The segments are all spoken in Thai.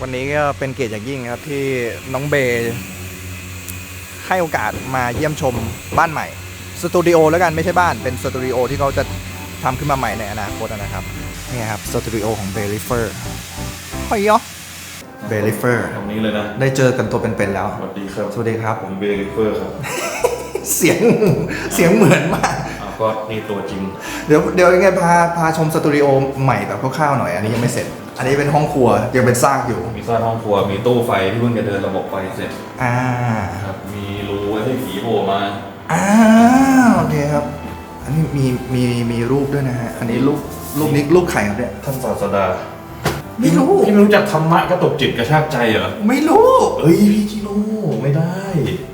วันนี้ก็เป็นเกียรติอย่างยิ่งครับที่น้องเบย์ให้โอกาสมาเยี่ยมชมบ้านใหม่สตูดิโอแล้วกันไม่ใช่บ้านเป็นสตูดิโอที่เขาจะทำขึ้นมาใหม่ในอนาคตนะครับนี่ครับสตูดิโอของเบลิเฟอร์ฮอยยอเบลิเฟอร์ตรงนี้เลยนะ ได้เจอกันตัวเป็นๆแล้ว สวัสดีครับ สวัสดีครับผมเบลิเฟอร์ครับ เสียงเสียงเหมือนมากอะก็นี่ตัวจริง เดี๋ยวเดี๋ยวยังไงพาพาชมสตูดิโอใหม่แบบคร่าวๆหน่อย อันนี้ยังไม่เสร็จ อันนี้เป็นห้องครัวยังเป็นซากอยู่ มีซ่านห้องครัว มีตู้ไฟที่เพิ่งจะเดินระบบไฟเสร็จอ่าครับ มีรูไว้ให้ผีโผล่มา อ่าโอเคครับ อันนี้มีมีมีรูปด้วยนะฮะ อันนี้รูปรูปนี้รูปใครครับเนี่ย ท่านศาสดาไม่รู้ พี่ไม่รู้จักธรรมะกระตกจิตกระชากใจเหรอ ไม่รู้ เอ้ยพี่จิโร่ไม่ได้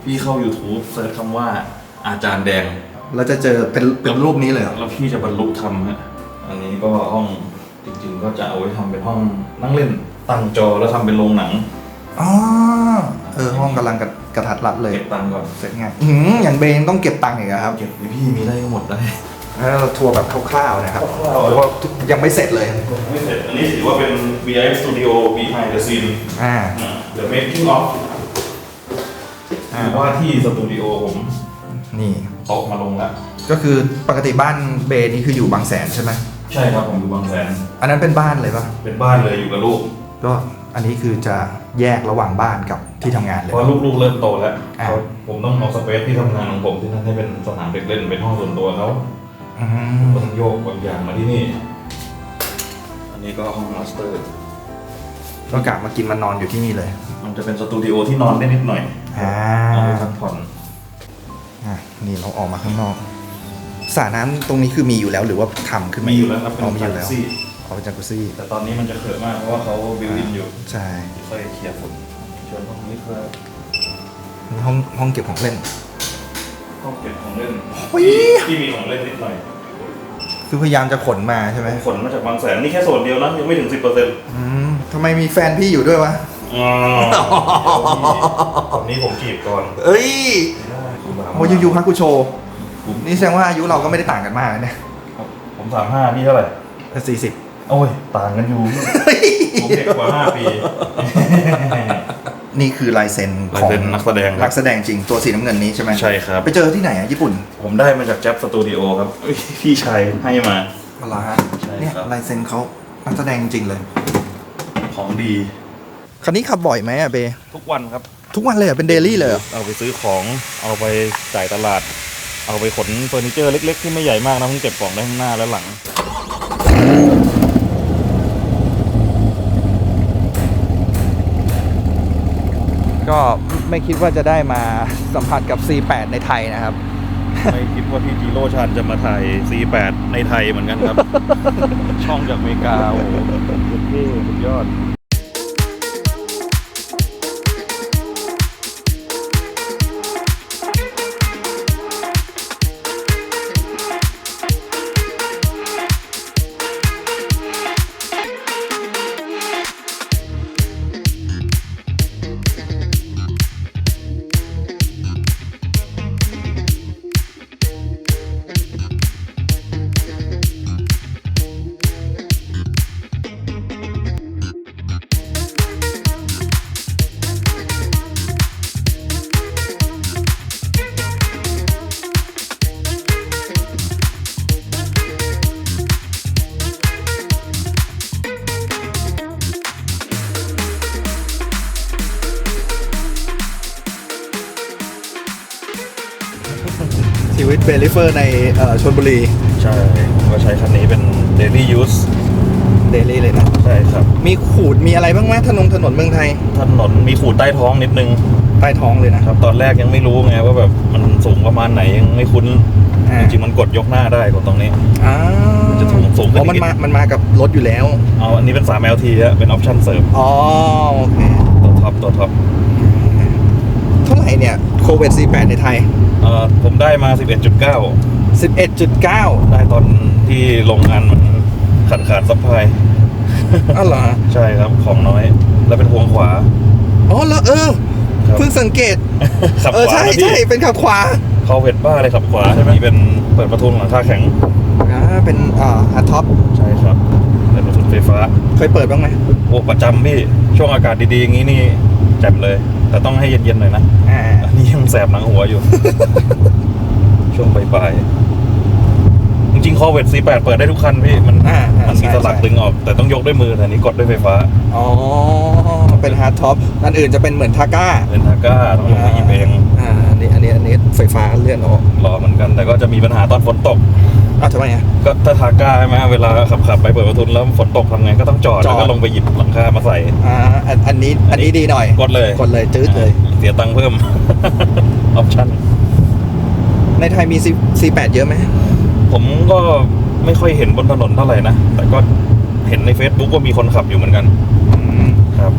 พี่เข้า YouTube เซิร์ชคำว่าอาจารย์แดง เราจะเจอเป็นเป็นรูปนี้เลยเหรอ แล้วพี่จะบรรลุธรรมฮะ อันนี้ก็ห้องจ ริงๆก็จะเอาไว้ทำเป็นห้องนั่งเล่น ตั้งจอแล้วทำเป็นโรงหนังอ๋อเออห้องกำลังกระกระทัดรัดเลยเก็บตังค์ก่อนเสร็จงานอืมอย่างเบนต้องเก็บตังค์อีกอะครับ เก็บไว้พี่มีได้ก็หมดได้แล้วเราทัวร์แบบคร่าวๆนะครับคร่าวๆเพราะว่ายังไม่เสร็จเลย ไม่เสร็จอันนี้ถือว่าเป็น VIF Studio Behind the Scene อ่า The Making of อ่า ถือว่าที่สตูดิโอผมนี่ ตกมาลงแล้วก็คือปกติบ้านเบนนี่คืออยู่บางแสนใช่ไหม ใช่ครับผมอยู่บางแสนอันนั้นเป็นบ้านเลยปะเป็นบ้านเลยอยู่กับลูก ก็อันนี้คือจะแยกระหว่างบ้านกับที่ทำงานเลย เพราะลูกๆเริ่มโตแล้วอ่า เขาผมต้องเอาสเปซที่ทำงานของผมที่นั่นให้เป็นสนามเด็กเล่นเป็นห้องส่วนตัวเขาอืมก็ต้องโยกบางอย่างมาที่นี่ อันนี้ก็ห้องมาสเตอร์ ก็กลับมากินมานอนอยู่ที่นี่เลยมันจะเป็นสตูดิโอที่นอนได้นิดหน่อยอ่า เอาไปพักผ่อน อะนี่เราออกมาข้างนอก สระน้ำตรงนี้คือมีอยู่แล้วหรือว่าทำขึ้นมีอยู่แล้วครับอ๋อเป็นมีอยู่แล้วซี่ เอาเป็นจากุซี่แต่ตอนนี้มันจะเขินมากเพราะว่าเขาบิวอินอยู่ใช่ค่อยเคลียร์ฝุ่นเชิญห้องนี้ครับมีห้องห้องเก็บของเล่น ห้องเก็บของเล่นโอ้ย ที่มีของเล่นนิดหน่อยคือพยายามจะขนมาใช่ไหมขนมาจากบางแสนนี่แค่ส่วนเดียวนะยังไม่ถึงสิบเปอร์เซ็นต์อืมทำไมมีแฟนพี่อยู่ด้วยวะอ๋อคนนี้ผมจีบก่อนเอ้ยไม่ได้คุณบาโมยูยูฮักกุโช ผมนี่แสดงว่าอายุเราก็ไม่ได้ต่างกันมากนะเนี่ยผมสามห้านี่เท่าไหร่สี่สิบโอ้ย ต่างกันอยู่ ผมเด็กกว่าห้าปี นี่คือลายเซ็นลายของเซ็นนักแสดงครับ นักแสดงจริงตัวสีน้ำเงินนี้ใช่ไหมใช่ครับ ไปเจอที่ไหนอะญี่ปุ่นผมได้มาจากแจ๊บสตูดิโอครับเอ้ยพี่ชายให้มาอะไรฮะใช่เนี่ยครับลายเซ็นเขานักแสดงจริงเลยของดี คันนี้ขับบ่อยไหมอะเบทุกวันครับ ทุกวันเลยเหรอะเป็นเดลี่เลยเหรอเอาไปซื้อของเอาไปจ่ายตลาด เอาไปขนเฟอร์นิเจอร์เล็ก ๆ ที่ไม่ใหญ่มากนะเพิ่งเก็บของได้ข้างหน้าและหลังก็ไม่คิดว่าจะได้มาสัมผัสกับ C8 ในไทยนะครับ ไม่คิดว่าพี่จีโร่ชันจะมาถ่าย C8 ในไทยเหมือนกันครับ ช่องจากอเมริกาโอ้โหเท่สุดยอด ลิเฟอร์ในชนบุรี ใช่ก็ใช้คันนี้เป็น daily use เดลี่เลยนะ ใช่ครับ มีขูดมีอะไรบ้างไหมถนนถนนเมืองไทย ถนนมีขูดใต้ท้องนิดนึง ใต้ท้องเลยนะครับ ตอนแรกยังไม่รู้ไงว่าแบบมันสูงประมาณไหนยังไม่คุ้น จริงๆมันกดยกหน้าได้กดตรงนี้อ่ามันจะสูงสูงขึ้นมันมามันมากับรถอยู่แล้วเอาอันนี้เป็น3 LT ฮะเป็นออปชั่นเสริม อ๋อโอเค ตัวท็อปตัวท็อป เท่าไหร่เนี่ยโควิด C8 ในไทย เอ่อผมได้มา 11.9 11.9ได้ตอนที่โรงงานมันขาดขาดซัพพลายอ้าวเหรอใช่ครับของน้อย แล้วเป็นพวงขวา อ๋อแล้วเออ ครับ เพิ่งสังเกต ขับเออขวาใช่นะพี่ใช่เป็นขับขวาเขาเวทบ้าเลยขับขวาใช่ไหมเป็นเปิดประตูหลังคาแข็ง อ่าเป็นอ่าฮัตท็อปใช่ครับเป็นประตูไฟฟ้า เคยเปิดบ้างไหมโอ้ประจำพี่ช่วงอากาศดีๆอย่างนี้นี่แจ่มเลย แต่ต้องให้เย็นๆหน่อยนะอ่าอันนี้ยังแสบหนังหัวอยู่ ช่วงปลายๆจริงๆคอเวต C8 เปิดได้ทุกคันพี่ มันอ่าอ่ามันมีใช่สลักใช่ ดึงออก แต่ต้องยกด้วยมือแต่อันนี้กดด้วยไฟฟ้าอ๋อ เป็นฮาร์ดท็อปอันอื่นจะเป็นเหมือนทาก้าเป็นทาก้าต้องลงไปหยิบเอง อ่าอันนี้อันนี้อันนี้ไฟฟ้าเลื่อนออก รอเหมือนกันแต่ก็จะมีปัญหาตอนฝนตก อ้าวทำไมอะก็ถ้าทาก้าใช่ไหมเวลาขับขับๆไปเปิดประตูแล้วฝนตกทำไงก็ต้องจอดจอด แล้วก็ลงไปหยิบหลังคามาใส่ อ่าอันอันนี้อันนี้ดีหน่อย กดเลยกดเลยจืดเลย เสียตังค์เพิ่ม ออปชั่น ในไทยมี C C8 เยอะไหมผมก็ไม่ค่อยเห็นบนถนนเท่าไหร่นะ แต่ก็เห็นใน Facebook ว่ามีคนขับอยู่เหมือนกัน ครับ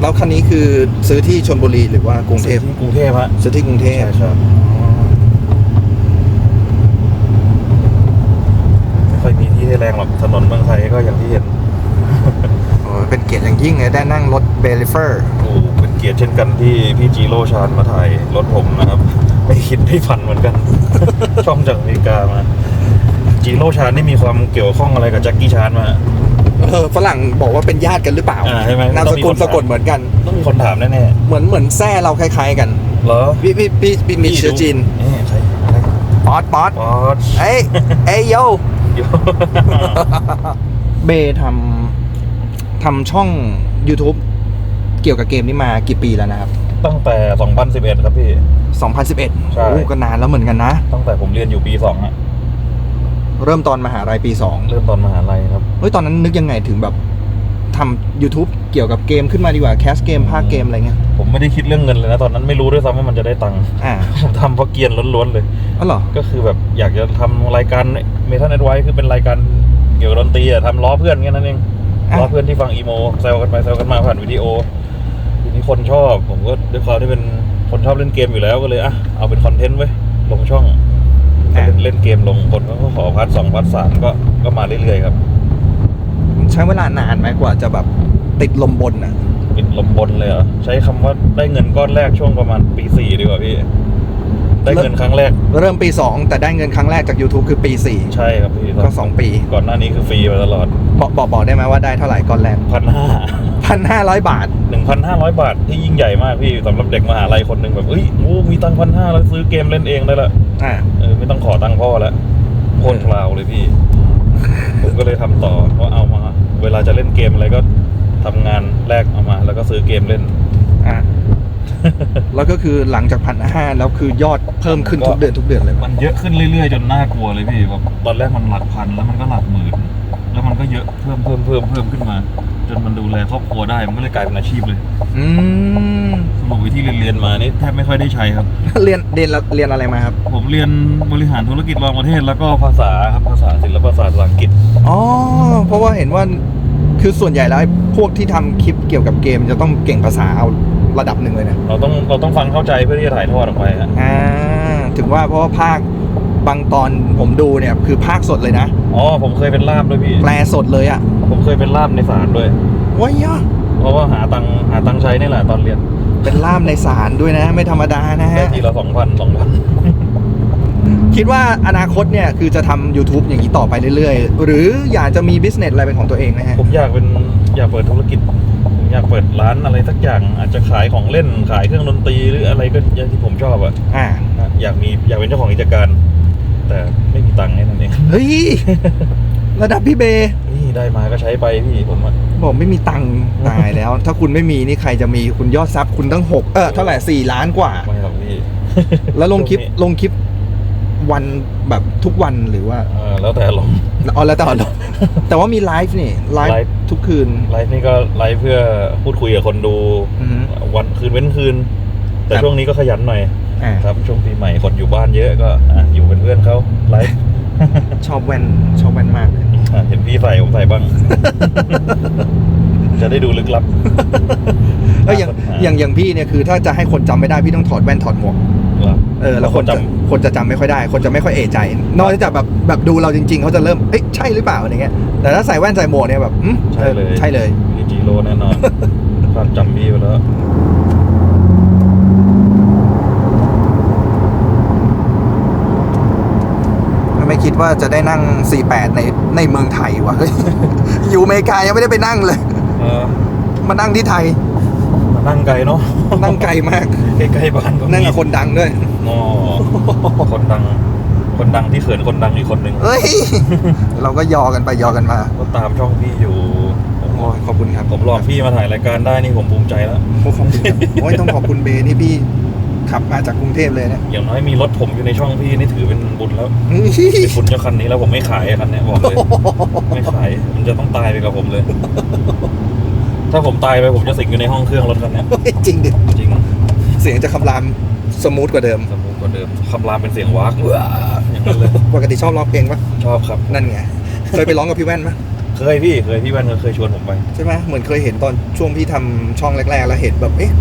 แล้วคันนี้คือซื้อที่ชลบุรีหรือว่ากรุงเทพที่กรุงเทพฮะซื้อที่กรุงเทพใช่ครับไม่ ค่อยมีที่ให้แรงหรอกถนนเมืองไทยก็อย่างที่เห็นโอ้ยเป็นเกียรติอย่างยิ่งเลยได้นั่งรถเบลิเฟอร์โอ้เป็นเกียรติเช่นกันที่พี่จีโร่ชานมาถ่ายรถผมนะครับ ไม่คิดไม่ฝันเหมือนกัน ช่องจากอเมริกามา จีโร่ชานนี่มีความเกี่ยวข้องอะไรกับแจ็คกี้ชานมาเออฝรั่งบอกว่าเป็นญาติกันหรือเปล่าอ่าใช่ไหมนามสกุลต้องมีคนสะกดเหมือนกัน ต้องมีคนถามแน่เหมือนเหมือนแซ่เราคล้ายๆกันๆเหรอพี่พี่พี่พี่มีเชื้อจีนนี่ใครใครป๊อตป๊อตป๊อดเอ้ยเอ้ยโย โยเบย์ทำทำช่อง YouTube เกี่ยวกับเกมนี้มากี่ปีแล้วนะครับ ตั้งแต่ 2011 ครับพี่ 2011ใช่ โอ้ก็นานแล้วเหมือนกันนะ ตั้งแต่ผมเรียนอยู่ปีสองอะเริ่มตอนมหาลัยปีเริ่มตอนมหาลัยครับ2เฮ้ยตอนนั้นนึกยังไงถึงแบบ ทำ YouTube เกี่ยวกับเกมขึ้นมาดีกว่าแคสเกมภาคเกมอะไรเงี้ยผมไม่ได้คิดเรื่องเงินเลยนะ ตอนนั้นไม่รู้ด้วยซ้ำว่ามันจะได้ตังค์อ่าผมทำเพราะเกรียนล้วนๆเลยอ๋อเหรอก็คือแบบอยากจะทำรายการเมทัลเน็ตไว้คือเป็นรายการเกี่ยวกับดนตรีอะทำล้อเพื่อนแค่นั้นเองอะล้อเพื่อนที่ฟังอีโมแซวกันไปแซวกันมาผ่านวิดีโอทีนี้คนชอบ ผมก็ด้วยความที่เป็นคนชอบเล่นเกมอยู่แล้วก็เลยอะเอาเป็นคอนเทนต์ไว้ยลงช่องก็เล่นเล่นเกมลงคนก็ขอพาร์ทสองพาร์ทสามก็ก็มาเรื่อยๆครับ ใช้เวลานานไหมกว่าจะแบบติดลมบนอะปิดลมบนเลยเหรอใช้คำว่าได้เงินก้อนแรกช่วงประมาณปีสี่ดีกว่าพี่ ได้เงินครั้งแรกเริ่มปี 2 แต่ได้เงินครั้งแรกจาก YouTube คือปี ใช่ครับพี่4 ก็ 2 ปีก่อนหน้านี้คือฟรีมาตลอดบอกบอกบอกได้ไหมว่าได้เท่าไหร่ก้อนแรกพันห้าพันห้าร้อยบาท หนึ่งพันห้าร้อยบาทที่ยิ่งใหญ่มากพี่สำหรับเด็กมหาลัยคนหนึ่งแบบเอ้ยโอ้มีตังพันห้าแล้วซื้อเกมเล่นเองได้ละอ่า เออไม่ต้องขอตังค์พ่อแล้วโคตรพลาวเลยพี่ ผมก็เลยทำต่อเพราะเอามา เวลาจะเล่นเกมอะไรก็ทำงานแลกเอามา แล้วก็ซื้อเกมเล่น อ่าแล้วก็คือหลังจากพันห้าแล้วคือยอดเพิ่มขึ้นทุกเดือนทุกเดือนเลยมันเยอะขึ้นเรื่อยๆ จนน่ากลัวเลยพี่แบบตอนแรกมันหลักพันแล้วมันก็หลักหมื่นแล้วมันก็เยอะเพิ่มเพิ่มเพิ่มเพิ่มขึ้นมาจ นมันดูแลครอบครัวได้ มันก็เลยกลายเป็นอาชีพเลยอืมสรุปวิธีเรียนเรียนๆมานี่แทบไม่ค่อยได้ใช้ครับ เรียนเรียนเรียนอะไรมาครับ ผมเรียนบริหารธุรกิจระหว่างประเทศแล้วก็ภาษาครับภาษาศิลปศาสตร์ภาษาอังกฤษอ๋อเพราะว่าเห็นว่าคือส่วนใหญ่แล้วไอ้พวกที่ทำคลิปเกี่ยวกับเกมจะต้องเก่งภาษาเอาระดับหนึ่งเลยนะเราต้องเราต้องฟังเข้าใจเพื่อที่จะถ่ายทอดออกไปฮะอ่าถึงว่าเพราะว่าภาคบางตอนผมดูเนี่ยคือภาคสดเลยนะ อ๋อผมเคยเป็นล่ามด้วยพี่แปลสดเลยอะผม เคยเป็นล่ามในศาลด้วย ว้ายะเพราะว่าหาตังค์หาตังค์ใช้นี่แหละตอนเรียนเป็นล่ามในศาลด้วยนะ ไม่ธรรมดานะได้ฮะ ทีละสองพันสองพันคิดว่าอนาคตเนี่ย คือจะทำ YouTube อย่างนี้ต่อไปเรื่อยๆ หรืออยากจะมีบิสเนสอะไรเป็นของตัวเองนะฮะ ผมอยากเป็นอยากเปิดธุรกิจผมอยากเปิดร้านอะไรสักอย่าง อาจจะขายของเล่นขายเครื่องดนตรีหรืออะไรก็อย่างที่ผมชอบอะอ่า อยากมีอยากเป็นเจ้าของกิจการ แต่ไม่มีตังค์แค่นั้นเองเฮ้ย ระดับพี่เบย์ นี่ได้มาก็ใช้ไปพี่ผมอะบอกไม่มีตังค์ตายแล้ว ถ้าคุณไม่มีนี่ใครจะมีคุณยอดซับคุณตั้งหกเออเท่าไหร่สี่ล้านกว่า ไม่หรอกพี่ แล้วลงคลิปช่วนี้ลงคลิปวันแบบทุกวันหรือว่าเออแล้วแต่ลงอ๋อแล้วแต่อารมณ์แต่ว่ามีไลฟ์นี่ไลไลฟ์ฟ์ ทุกคืน ไลฟ์นี่ก็ไลฟ์เพื่อพูดคุยกับคนดูอือฮึ วันคืนเว้นคืน แต่ครับ ช่วงนี้ก็ขยันหน่อยอ่าครับ ช่วงปีใหม่คนอยู่บ้านเยอะก็อะอยู่เป็นเพื่อนเขาไลฟ์ชอบแว่นชอบแว่นมากเลย อะเห็นพี่ใส่ผมใส่บ้าง จะได้ดูลึกลับ เอออย่างอ่า อย่างอย่างพี่เนี่ยคือถ้าจะให้คนจำไม่ได้พี่ต้องถอดแว่นถอดหมวกเหรอ เออแล้วคนจะคนจะจำไม่ค่อยได้ คนจะไม่ค่อยเอะใจ นอกจากแบบแบบดูเราจริง ๆ เขาจะเริ่มเอ๊ะใช่หรือเปล่าอะไรเงี้ยแต่ถ้าใส่แว่นใส่หมวกเนี่ยแบบอืมใช่เลยใช่เลยพี่จีโร่แน่นอนภาพจำพี่ไปแล้ว ทำไม คิดว่าจะได้นั่ง 48 ในในเมืองไทยวะเฮ้ยอยู่อเมริกายังไม่ได้ไปนั่งเลยเออมานั่งที่ไทย มานั่งไกลเนาะนั่งไกลมากใกล้ๆบ้านก็มีนั่งกับคนดังด้วยอ๋อคนดัง คนดังที่เขินคนดังอีกคนหนึ่งเฮ้ย เราก็ยอกันไปยอกันมา ก็ตามช่องพี่อยู่ผมโอ้ยขอบคุณครับผมรอพี่มาถ่ายรายการได้นี่ผมภูมิใจแล้ว โอ้ขอบคุณครับโอ้ยต้องขอบคุณเบย์นี่พี่ ขับมาจากกรุงเทพเลยเนี่ยอย่างน้อยมีรถผมอยู่ในช่องพี่นี่ถือเป็นบุญแล้วเฮ้ยเป็นบุญเจ้าคันนี้แล้วผมไม่ขายอะคันเนี้ยบอกเลยไม่ขายมันจะต้องตายไปกับผมเลย ถ้าผมตายไปผมจะสิงอยู่ในห้องเครื่องรถคันเนี้ยจริงดิจริง เสียงจะคำรามสมูทกว่าเดิมสมูทกว่าเดิมคำรามเป็นเสียงวากว้าอย่างนั้นเลยปกติชอบร้องเพลงปะชอบครับนั่นไงเคยไปร้องกับพี่แว่นปะเคยพี่เคยพี่แว่นก็เคยชวนผมไปใช่ไหมเหมือนเคยเห็นตอนช่วงพี่ทำช่องแรกๆ แล้วเห็นแบบเอ๊ะ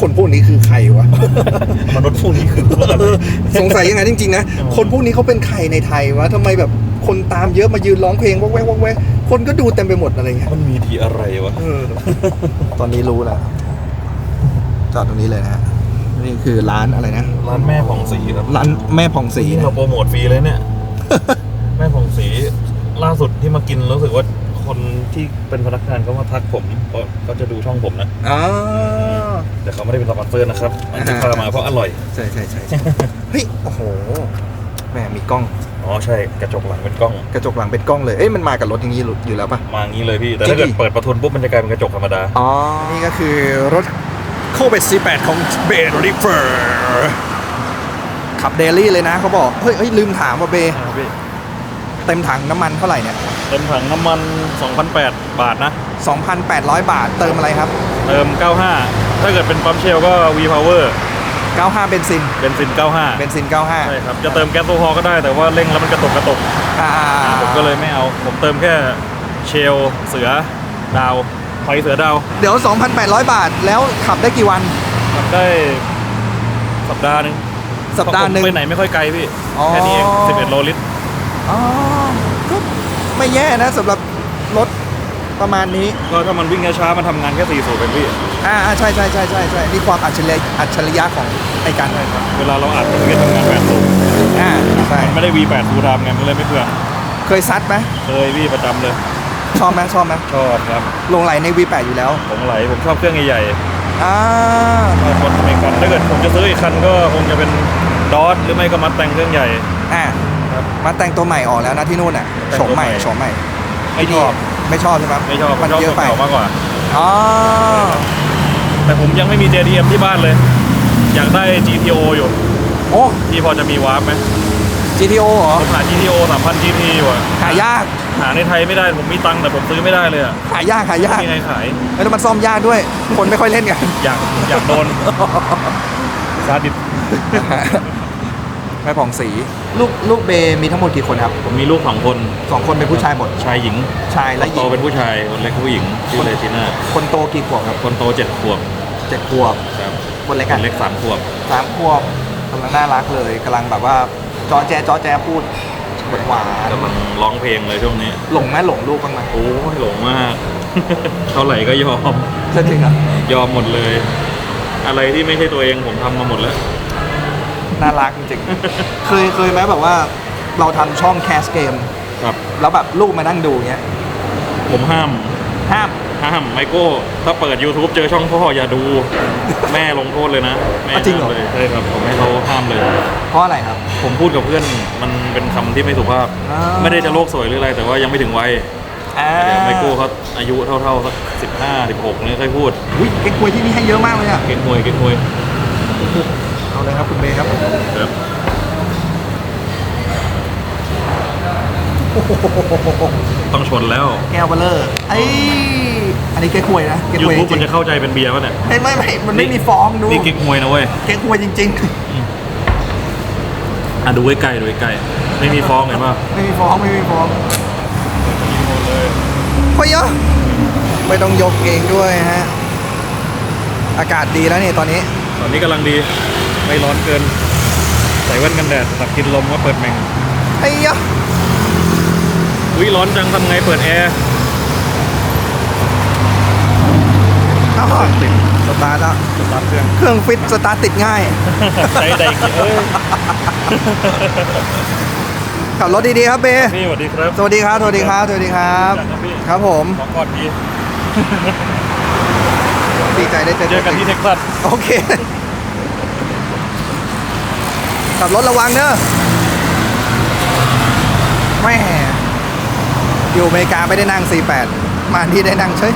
คนพวกนี้คือใครวะ มนุษย์พวกนี้คืออะไร สงสัยยังไงจริง ๆ นะอืมคนพวกนี้เขาเป็นใครในไทยวะทำไมแบบคนตามเยอะมายืนร้องเพลงวอกแวกวอกแวกคนก็ดูเต็มไปหมดอะไรเงี้ยมันมีทีอะไรวะ เออตอนนี้รู้แล้วจอดตรงนี้เลยนะฮะนี่คือร้านอะไรนะร้านแม่ผ่องศรีครับร้านแม่ผ่องศรีนี่นะ เราโปรโมทฟรีเลยเนี่ย แม่ผ่องศรีล่าสุดที่มากินรู้สึกว่าคนที่เป็นพนักงานเขามาทักผมเพราะเขาจะดูช่องผมนะอ๋อ แต่เขาไม่ได้เป็นสปอนเซอร์นะครับอันที่อ่าพามาเพราะอร่อยใช่ใช่ใช่ใช่เฮ้ยโอ้โหแม่มีกล้อง อ๋อใช่กระจกหลังเป็นกล้อง กระจกหลังเป็นกล้องเลยเอ้ยมันมากับรถอย่างนี้อยู่แล้วปะมาอย่างนี้เลยพี่ แต่จริถ้างเกิดดิเปิดประทุนปุ๊บมันจะกลายเป็นกระจกธรรมดา อ๋อ นี่ก็คือรถโคเบต48ของเบรริเฟอร์ขับเดลี่เลยนะเขาบอกเฮ้ยเฮ้ยลืมถามว่าเบเต็มถังน้ำมันเท่าไหร่เนี่ย เต็มถังน้ำมัน2,008บาทนะ 2,800 บาทเติมอะไรครับ เติม 95 ถ้าเกิดเป็นปั๊มเชลก็ V Power 95 เบนซิน เบนซิน 95 เบนซิน 95ใช่ครับ จะเติมแก๊สโซฮอล์ก็ได้แต่ว่าเร่งแล้วมันกระตกกระตกอ่าผมก็เลยไม่เอา ผมเติมแค่เชลเสือดาวไฟเสือดาวเดี๋ยว 2,800 บาทแล้วขับได้กี่วันทำได้สัปดาห์หนึงสัปดาห์หนึ่ง เพระผมไปไหนไม่ค่อยไกลพี่ อ๋อ แค่นี้เอง11 โลลิตร อ๋อก็ไม่แย่นะสำหรับรถ ประมาณนี้ ก็ถ้ามันวิ่งช้าๆมันทำงานแค่4สูบเป็นพี่อ่าอ่าใช่ใช่ใช่ใช่ใช่นี่ความอัจฉริยะอัจฉริยะของไอ้การเวลาเราอัดมันก็ทำงาน8สูบอ่าใช่มันไม่ได้ V8 ฟูลไทม์ไงมันเลยไม่เพื่องเคยซัดไหมเคยพี่ประจำเลยชอบไหมชอบไหมชอบครับลงไหลใน V8 อยู่แล้วผมไหลผมชอบเครื่องใหญ่อ่าๆชอบรถอเมริกันถ้าเกิดผมจะซื้ออีกคันก็คงจะเป็นดอ t หรือไม่ก็มัดแต่งเครื่องใหญ่อ่าครับมาแต่งตัวใหม่ออกแล้วนะที่นู่นอะแต่งโฉตัวมใหม่ใหม่โฉมใหม่ไม่ชอบ ไม่ชอบใช่ไหมไม่ชอบมันชอบเยอะไปเก่ามากกว่า อ๋อแต่ผมยังไม่มี JDM ที่บ้านเลย อยากได้ GTO อยู่โอ้ที่พอจะมีวาร์ปไหม GTO เหรอผมหา GTO 3,000 GT อยู่อะหายากหาในไทยไม่ได้ผมมีตังค์แต่ผมซื้อไม่ได้เลยอะหายากหายากไม่มีใครขาย แล้วมันซ่อมยากด้วย คนไม่ค่อยเล่นกัน อยากอยากโดน ซาดิส แม่ผ่องสีลูกลูกเบย์มีทั้งหมดกี่คนครับผมมีลูกสองคนสองคนเป็นผู้ชายหมดชายหญิงชายคและนหโตญิงเป็นผู้ชายคนเล็กผู้หญิงชื่อเลติน่าคนโตกี่ขวบครับคนโตเจ็ดขวบเจ็ดขวบครับคนเล็กคกันนเล็กสามขวบสามขวบกำลังน่ารักเลยกำลังแบบว่าจอแจจอแจพูดหวานหวานกำลังร้องเพลงเลยช่วงนี้หลงไหมหลงลูกบ้างไหมโอ้ยหลงมาก เท่าไหร่ก็ยอม ใช่จริงเหรอะยอมหมดเลย อะไรที่ไม่ใช่ตัวเองผมทำมาหมดแล้ว น่ารักจริงๆ เคยเคยไหมแบบว่าเราทำช่องแคสเกม ครับ แล้วแบบลูกมานั่งดูเงี้ยผมห้าม ห้าม ห้าม ไมโก้ ถ้าเปิด YouTube เจอช่องพ่ออย่าดู แม่ลงโทษเลยนะ แม่อะจริงเหรอ ห้ามเลยใช่ครับ ผมให้เขาห้ามเลย เพราะอะไรครับ ผมพูดกับเพื่อนมันเป็นคำที่ไม่สุภาพ อ่า ไม่ได้จะโลกสวยหรืออะไร แต่ว่ายังไม่ถึงวัยอ่าเดี๋ยวไมโก้เขาอายุเท่าๆสักสิบห้าสิบหกนี่ค่อยพูด อุ้ยเก๊กควยที่นี่ให้เยอะมากเลยอะเก่งมวยเก่งมวย เอาเลยครับคุณเบย์ครับครับต้องชนแล้วแก้วเบลเลอร์ไอยอันนี้เก๊กควยนะเก๊กควยจ YouTube ริมันงจะเข้าใจเป็นเบียร์ป่ะเนี่ยๆไม่ไม่ไม่มันไม่มีฟองดูนี่เก๊กมวยนะเว้ยเก๊กควยจริง อะดูใกล้ๆดูใกล้ๆไม่มีฟองเห็นป่ะๆ ไม่มีฟองไม่มีฟองเฮ้ยอะไม่ต้องยกเองด้วยฮะ อากาศดีแล้วนี่ตอนนี้ ตอนนี้กำลังดี ไม่ร้อนเกิน ใส่แว่นกันแดดสับกินลมก็เปิดแมงเฮ้ยอะอุ้ยร้อนจังทำไงเปิดแอร์อ้าวติดสตาร์ทแล้วสตาร์ทเครื่องเครื่องฟิตสตาร์ทติดง่ายใช้ใดเอ้ยขับรถดีๆครับเบพี่สวัสดีครับ สวัสดีครับ สวัสดีครับ สวัสดีครับ ครับพี่ครับผมขอก่อนดีดีใจได้เจอเจอกันที่เท็กซัสโอเค ขับรถระวังเนอะแม่อยู่อเมริกาไม่ได้นั่ง 48 มาที่ได้นั่งเฉย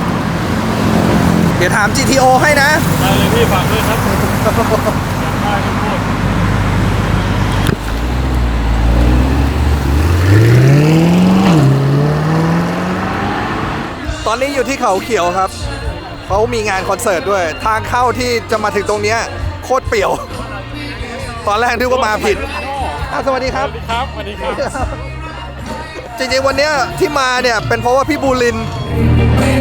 เดี๋ยวถาม GTO ให้นะได้เลยพี่ฝากด้วยครับได้ครับพูดตอนนี้อยู่ที่เขาเขียวครับ เขามีงานคอนเสิร์ตด้วย ทางเข้าที่จะมาถึงตรงเนี้ยโคตรเปี่ยว ตอนแรกนึกว่ามาผิดอะสวัสดีครับครับสวัสดีครับ จริงๆวันเนี้ยที่มาเนี่ยเป็นเพราะว่าพี่บูลินที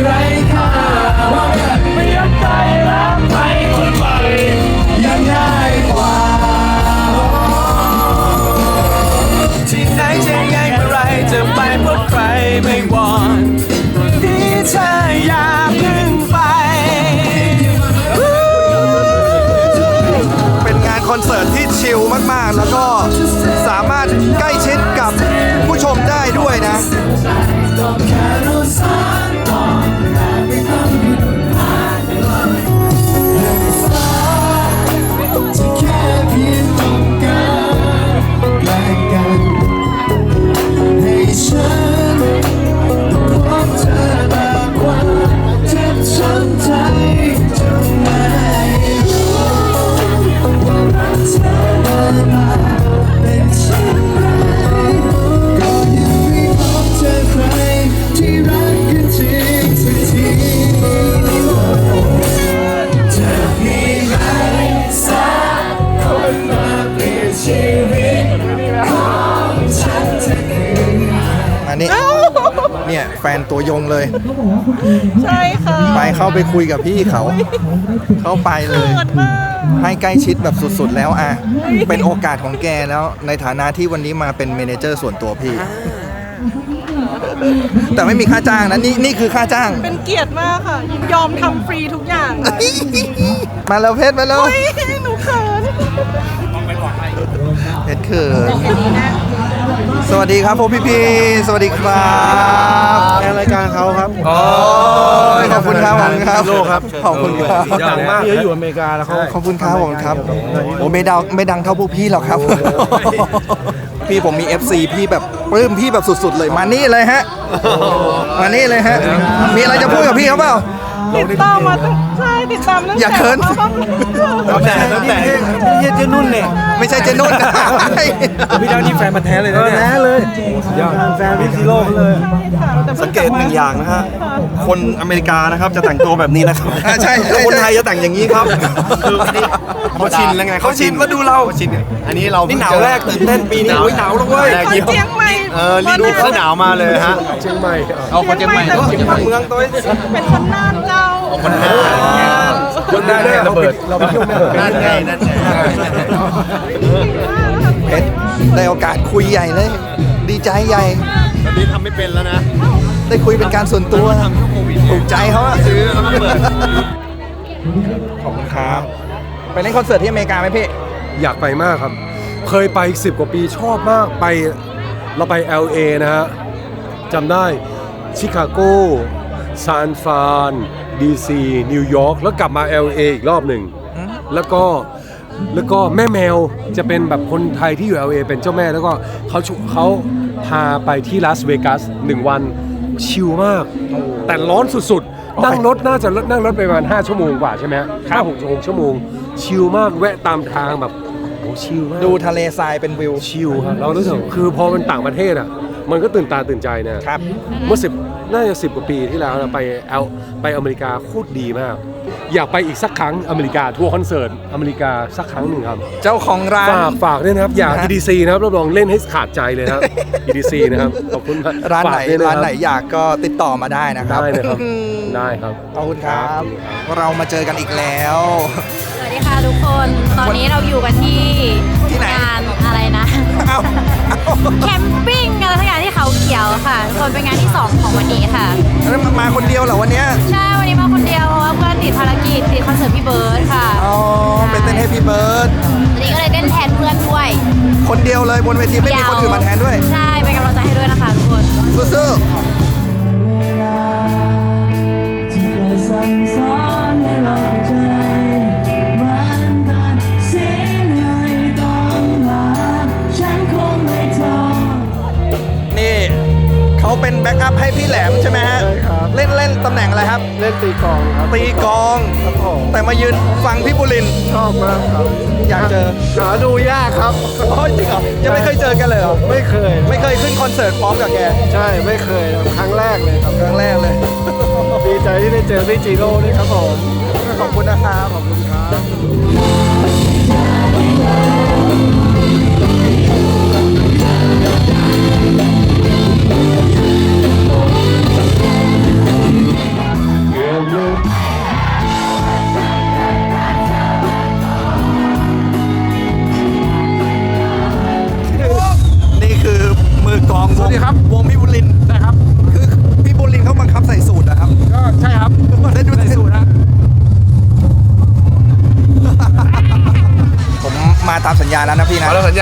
่ ไปเข้าไปคุยกับพี่เขา เข้าไปเลยเกิดมากให้ใกล้ชิดแบบสุดๆแล้วอะ เป็นโอกาสของแกแล้ว ในฐานะที่วันนี้มาเป็นเมเนเจอร์ส่วนตัวพี่ แต่ไม่มีค่าจ้างนะนี่นี่คือค่าจ้าง เป็นเกียรติมากค่ะยอมทำฟรีทุกอย่างค่ะมาแล้วเพชรมาแล้วเฮ้ยหนูเขินเพชรเขิน สวัสดีครับผมพี่พีสวัสดีครับแรายการเขาครับโอ้ยขอบคุณครับขอบคุณครับโลกครับขอบคุณครับเขาดังมากพี่เขาอยู่อเมริกาแล้วเขาขอบคุณครับขอบคุณครับโอ้ไม่ดังไม่ดังเท่าพวกพี่หรอกครับ พี่ผมมี FC พี่แบบปลื้มพี่แบบสุดๆเลยมานี่เลยฮะมานี่เลยฮะมีอะไรจะพูดกับพี่เขาเปล่าติดตามมาตั้งใช่ ติดตามตั้งอย่าเขินแต่แต่แต่แต่เยเจนุ่นเนี่ยไม่ใช่เจนุ่นนะพี่ดังนี่แฟนมันแท้เลยนะเนี่ยแท้เลยแฟนพี่ซีโร่เลยสังเกตหนึ่งอย่างนะฮะคนอเมริกานะครับจะแต่งตัวแบบนี้นะครับอ่าใช่ใช่แล้วคนไทยจะแต่งอย่างนี้ครับคือเขาชินแล้วไงเขาชินมาดูเราชินอันนี้เรานี่หนาวแรกตื่นเต้นปีนี้โอ้ยหนาวแล้วเว้ยคนเชียงใหม่เออรีดูเขาหนาวมาเลยฮะเชียงใหม่เอาคนเชียงใหม่แต่เชียงใหม่เมืองตัวเป็นคนน่านเจ้าคนไทยคนได้เนี่ยระเบิดเราไปช่วงนี้นั่นไงนั่นไงเพชรได้โอกาสคุยใหญ่เลย ดีใจใหญ่ตอนนี้ทำไม่เป็นแล้วนะ ได้คุยเป็นการส่วนตัวถูกใจเขาอะซื้อแล้วก็เปิดขอบคุณครับ ไปเล่นคอนเสิร์ตที่อเมริกาไหมพี่อยากไปมากครับ เคยไปสิบกว่าปีชอบมากไปเราไป LA นะฮะจำได้ชิคาโกซานฟราน ดีซีนิวยอร์กแล้วกลับมา LA อีกรอบหนึ่ง แล้วก็แล้วก็แม่แมวจะเป็นแบบคนไทยที่อยู่ LA เป็นเจ้าแม่แล้วก็เขาชุเขาพาไปที่ลาสเวกัสหนึ่งวันชิลมาก แต่ร้อนสุดๆ นั่งรถน่าจะนั่งรถไปประมาณ 5 ชั่วโมงกว่าใช่ไหมฮะห้าหกชั่วโมงชั่วโมง ชิลมากแวะตามทางแบบโอ้ชิลมากดูทะเลทรายเป็นวิวชิลครับเรารู้สึกคือพอมันต่างประเทศอะ มันก็ตื่นตาตื่นใจนะครับเมื่อสิบ น่าจะสิบกว่าปีที่แล้วนะไปเอลไปอเมริกาโคตรดีมาก อยากไปอีกสักครั้งอเมริกาทัวร์คอนเสิร์ตอเมริกาสักครั้งหนึ่งครับ เจ้าของร้าน ฝากฝากด้วยนะครับ อย่านะฮะ EDC นะครับรับรองเล่นให้ขาดใจเลยนะครับ EDC นะครับขอบคุณมากร้านไหนฝกด้วยะคร้าบ นไหนอยากก็ติดต่อมาได้นะครับได้นะครับ ได้ครับ ขอบคุณครับ เรามาเจอกันอีกแล้ว สวัสดีค่ะทุกคน ตอนนี้เราอยู่กันที่ที่ไหน งานอะไรนะ เอ้า แคมปิ้ง ขาเขียวค่ะทุกคนเป็นงานที่ 2 ของวันนี้ค่ะ แล้วมาคนเดียวเหรอวันเนี้ยใช่ วันนี้มาคนเดียวเพราะว่าเพื่อนติดภารกิจติดคอนเสิร์ตพี่เบิร์ดค่ะอ๋อเป็นเต้นให้พี่เบิร์ดวันนี้ก็เลยเต้นแทนเพื่อนด้วยคนเดียวเลยบนเวทีไม่มีคนอื่นมาแทนด้วยใช่ใจให้ด้วยนะคะทุกคนสู้ที่เคยสั่งสอน ตีกลองครับตีกลอง ครับผมแต่มายืนฟังพี่บุรินทร์ชอบมากครับอยากเจอหาดูยากครับ โอ้ยจริงเหรอยังไม่เคยเจอกันเลยเหรอไม่เคย ไม่เคยขึ้นคอนเสิร์ตพร้อมกับแกใช่ไม่เคยครับครั้งแรกเลยครับ ครั้งแรกเลย ดีใจที่ได้เจอพี่จีโร่ด้วยครับผมขอบคุณนะครับขอบคุณครับ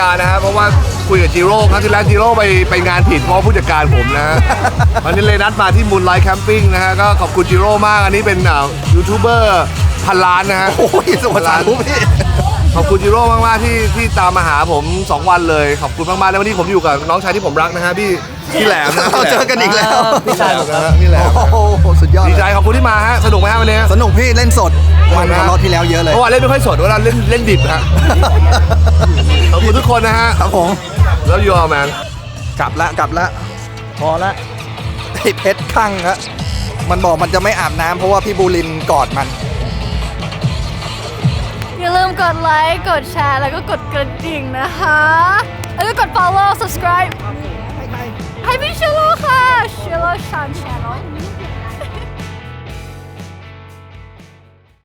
าแล้วสัญญานะฮะเพราะว่าคุยกับจิโร่ครั้งที่แล้วจิโร่ไปไปงานผิดเพราะผู้จัดการผมนะฮะ วันนี้เลยนัดมาที่มูลไลท์แคมปิ้งนะฮะก็ขอบคุณจิโร่มากอันนี้เป็นอ่ายูทูบเบอร์พันล้านนะฮะ โอ้ยสวัสดีพี่ขอบคุณจิโร่มากๆที่ที่ตามมาหาผม 2 วันเลย ขอบคุณมากๆแล้ววันนี้ผมอยู่กับน้องชายที่ผมรักนะฮะพี่ พี่แหลมนะเราเจอกันอีกแล้วพี่แหลมนะฮะพี่แหลมโอ้โหสุดยอดดีเลยใจขอบคุณที่มาฮะสนุกไหมฮะวันนี้ สนุกพี่เล่นสดมันกว่ารอบที่แล้วเยอะเลยเมื่อวานเล่นไม่ค่อยสดเวลาเล่นเล่นดิบฮะขอบคุณทุกคนนะฮะครับผมแล้วยูออแมนกลับละกลับละพอละไอ้เพชรข้างละมันบอกมันจะไม่อาบน้ำเพราะว่าพี่บูลินกอดมันอย่าลืมกดไลค์ กดแชร์ แล้วก็กดกระดิ่งนะคะ แล้วก็กด follow subscribe ให้พี่ชิโร่ค่ะชิโ